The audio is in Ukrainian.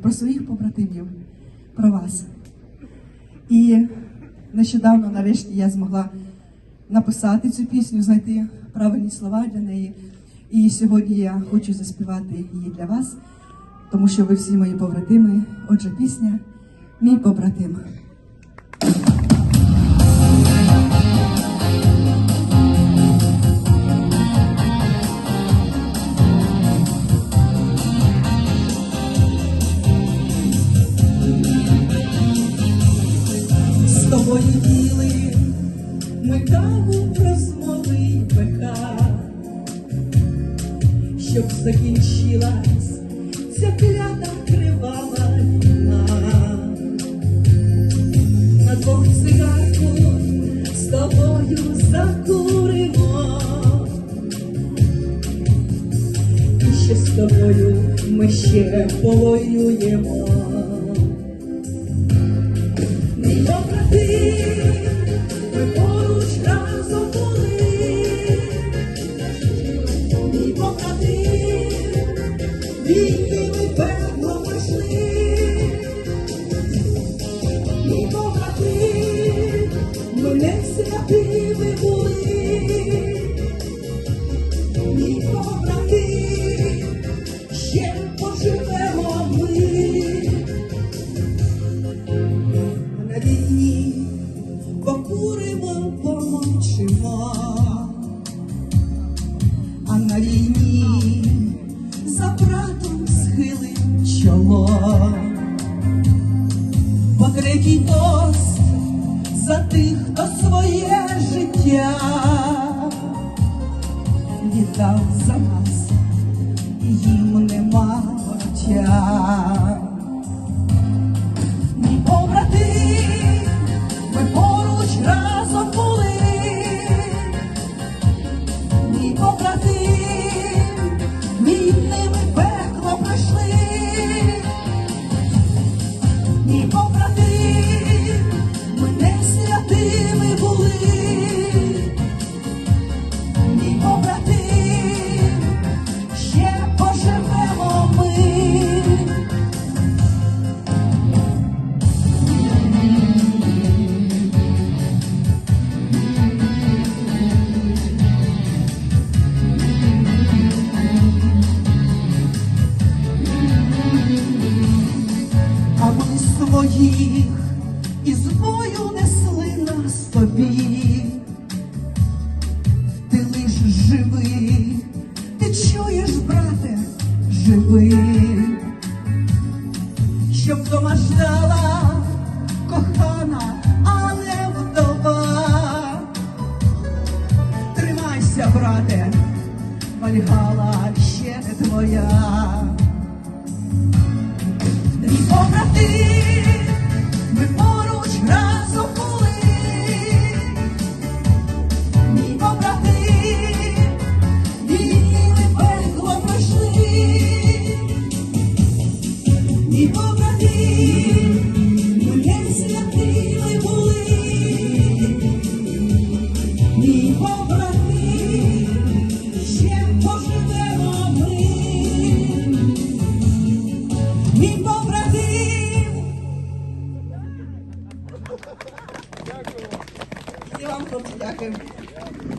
про своїх побратимів, про вас. І нещодавно, нарешті, я змогла написати цю пісню, знайти правильні слова для неї. І сьогодні я хочу заспівати її для вас, тому що ви всі мої побратими. Отже, пісня Мій побратим. Ми каву розмови пека, щоб закінчилась ця клята кривава війна. На двох цигарку з тобою закуримо. І ще з тобою ми ще повоюємо. Мій побратим, 一你为本 своє життя віддав за нас, їм нема вороття. Живий, щоб дома ждала кохана, а не вдова. Тримайся, брате, Вальгала ще не твоя. Мій побратим, Gott sei Dank.